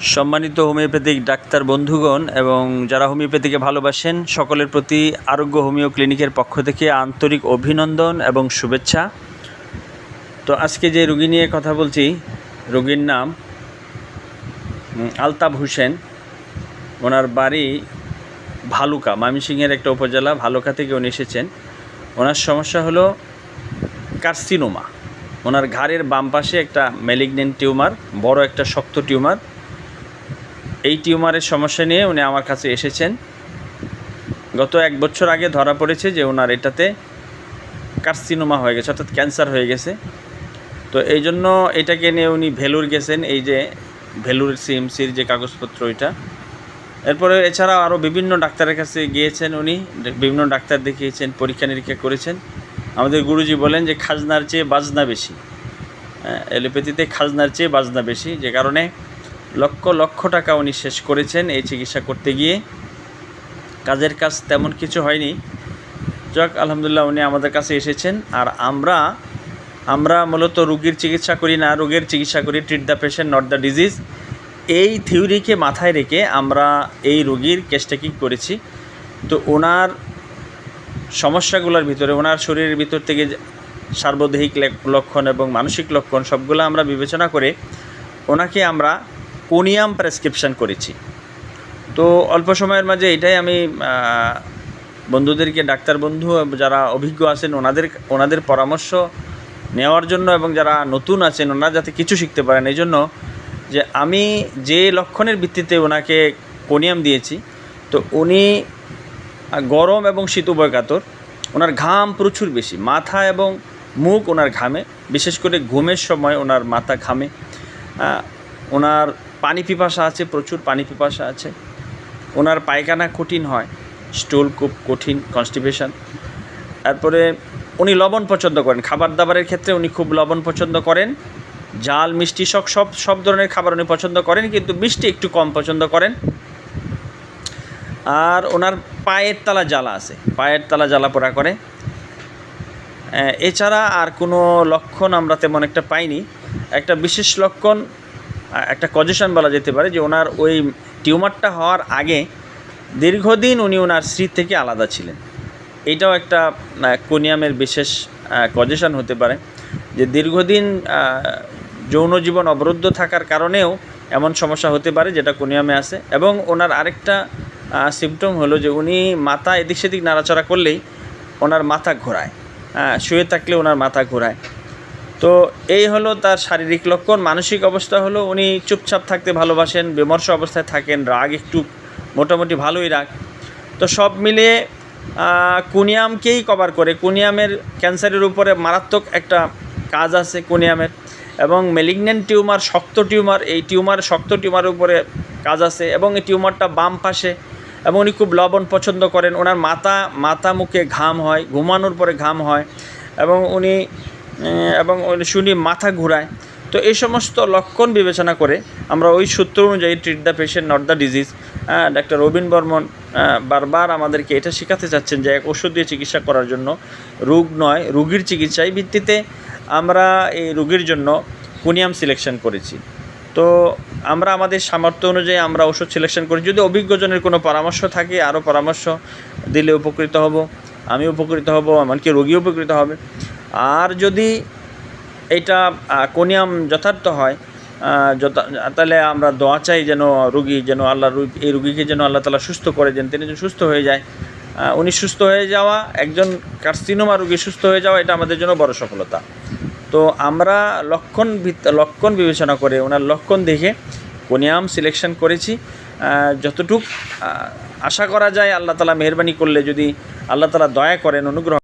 সম্মানিত homeopathic doctor বন্ধুগণ এবং যারা হোমিওপ্যাথিকে ভালোবাসেন, সকলের প্রতি আরোগ্য হোমিও ক্লিনিকের পক্ষ থেকে আন্তরিক অভিনন্দন এবং শুভেচ্ছা। তো আজকে যে রুগী নিয়ে কথা বলছি, রোগীর নাম আলতাব হোসেন। ওনার বাড়ি ভালুকা, ময়মনসিংহের একটা উপজেলা, ভালুকা থেকে উনি এসেছেন। ওনার সমস্যা হলো কার্সিনোমা। ওনার ঘাড়ের বাম পাশে একটা ম্যালিগনেন্ট টিউমার, বড় একটা শক্ত টিউমার। এই টিউমারের সমস্যা নিয়ে উনি আমার কাছে এসেছেন। গত এক বছর আগে ধরা পড়েছে যে ওনার এটাতে কার্সিনোমা হয়ে গেছে অর্থাৎ ক্যান্সার হয়ে গেছে। তো এই জন্য এটাকে নিয়ে উনি ভেলুর গেছেন এই যে ভেলুর সিএমসির যে কাগজপত্র ওইটা এরপরে এছাড়া আরও বিভিন্ন ডাক্তারের কাছে গিয়েছেন উনি বিভিন্ন ডাক্তার দেখিয়েছেন পরীক্ষা নিরীক্ষা করেছেন। আমাদের গুরুজি বলেন যে খাজনার চেয়ে বাজনা বেশি। হ্যাঁ, এলোপ্যাথিতে খাজনার চেয়ে বাজনা বেশি যে কারণে লক্ষ লক্ষ টাকা উনি শেষ করেছেন এই চিকিৎসা করতে গিয়ে। কাজের কাজ তেমন কিছু হয়নি। যাক, আলহামদুলিল্লাহ উনি আমাদের কাছে এসেছেন। আর আমরা আমরা মূলত রুগীর চিকিৎসা করি না, রোগের চিকিৎসা করি treat the patient not the disease এই থিওরিকে মাথায় রেখে আমরা এই রোগীর কেসটাকি করেছি। তো ওনার সমস্যাগুলোর ভিতরে, ওনার শরীরের ভিতর থেকে সার্বদেহিক লক্ষণ এবং মানসিক লক্ষণ সবগুলো আমরা বিবেচনা করে ওনাকে আমরা কোনিয়াম প্রেসক্রিপশন করেছি। তো অল্প সময়ের মাঝে এটাই আমি বন্ধুদেরকে, ডাক্তার বন্ধু যারা অভিজ্ঞ আছেন, ওনাদের ওনাদের পরামর্শ নেওয়ার জন্য এবং যারা নতুন আছেন, ওনারা যাতে কিছু শিখতে পারেন। এই জন্য যে আমি যে লক্ষণের ভিত্তিতে ওনাকে কোনিয়াম দিয়েছি, তো উনি গরম এবং শীত উভয় কাতর, ওনার ঘাম প্রচুর বেশি, মাথা এবং মুখ ওনার ঘামে, বিশেষ করে ঘুমের সময় ওনার মাথা ঘামে। ওনার পানি পিপাসা আছে, প্রচুর পানি পিপাসা আছে। ওনার পায়খানা কঠিন হয়, স্টুল খুব কঠিন কনস্টিপেশন তারপরে উনি লবণ পছন্দ করেন। খাবার দাবারের ক্ষেত্রে উনি খুব লবণ পছন্দ করেন। জাল, মিষ্টি সব সব সব ধরনের খাবার উনি পছন্দ করেন, কিন্তু মিষ্টি একটু কম পছন্দ করেন। আর ওনার পায়ের তালা জ্বালা আছে, পায়ের তালা জ্বালা পোড়া করে। এছাড়া আর কোনো লক্ষণ আমরা তেমন একটা পাইনি। একটা বিশেষ লক্ষণ একটা কজেশন বলা যেতে পারে যে ওনার ওই টিউমারটা হওয়ার আগে দীর্ঘদিন উনি ওনার স্ত্রী থেকে আলাদা ছিলেন। এটাও একটা কোনিয়ামের বিশেষ কজেশন হতে পারে যে দীর্ঘদিন যৌন জীবন অবরুদ্ধ থাকার কারণেও এমন সমস্যা হতে পারে যেটা কোনিয়ামে আছে এবং ওনার আরেকটা সিমটম হলো যে উনি মাথা এদিক সেদিক নাড়াচাড়া করলেই ওনার মাথা ঘোরায়। হ্যাঁ শুয়ে থাকলে ওনার মাথা ঘোরায়। তো এই হলো তার শারীরিক লক্ষণ, মানসিক অবস্থা হলো উনি চুপচাপ থাকতে ভালোবাসেন, বিমর্ষ অবস্থায় থাকেন, রাগ একটু মোটামুটি ভালোই রাগ। তো সব মিলিয়ে কুনিয়ামকেই কভার করে। কুনিয়ামের ক্যান্সারের উপরে মারাত্মক একটা কাজ আছে কুনিয়ামের এবং মেলিগনেন্ট টিউমার শক্ত টিউমার এই টিউমার শক্ত টিউমারের উপরে কাজ আছে এবং এই টিউমারটা বাম পাশে এবং উনি খুব লবণ পছন্দ করেন। ওনার মাথা মাথা মুখে ঘাম হয়, ঘুমানোর পরে ঘাম হয় এবং উনি এবং শুনি মাথা ঘুরায়। তো এই সমস্ত লক্ষণ বিবেচনা করে আমরা ওই সূত্র অনুযায়ী treat the patient not the disease doctor Rabin Barman বারবার আমাদেরকে এটা শেখাতে চাচ্ছেন যে এক ওষুধ দিয়ে চিকিৎসা করার জন্য রোগ নয়, রুগীর চিকিৎসায় ভিত্তিতে আমরা এই রুগীর জন্য কুনিয়াম সিলেকশন করেছি। তো আমরা আমাদের সামর্থ্য অনুযায়ী আমরা ওষুধ সিলেকশন করি। যদি অভিজ্ঞজনের কোনো পরামর্শ থাকে, আরও পরামর্শ দিলে উপকৃত হব, আমি উপকৃত হব, এমনকি রোগী উপকৃত হবে। আর যদি এটা কোনিয়াম যথার্থ হয় তাহলে আমরা দোয়া চাই যেন রুগী যেন আল্লাহ রুগী, এই রুগীকে যেন আল্লাহ তালা সুস্থ করে দেন। তিনি যেন সুস্থ হয়ে যায় উনি সুস্থ হয়ে যাওয়া, একজন কার্সিনোমা রুগী সুস্থ হয়ে যাওয়া, এটা আমাদের জন্য বড় সফলতা। তো আমরা লক্ষণ লক্ষণ বিবেচনা করে, ওনার লক্ষণ দেখে কোনিয়াম সিলেকশন করেছি। যতটুক আশা করা যায় আল্লাহ তালা মেহরবানি করলে যদি আল্লাহ তালা দয়া করেন, অনুগ্রহ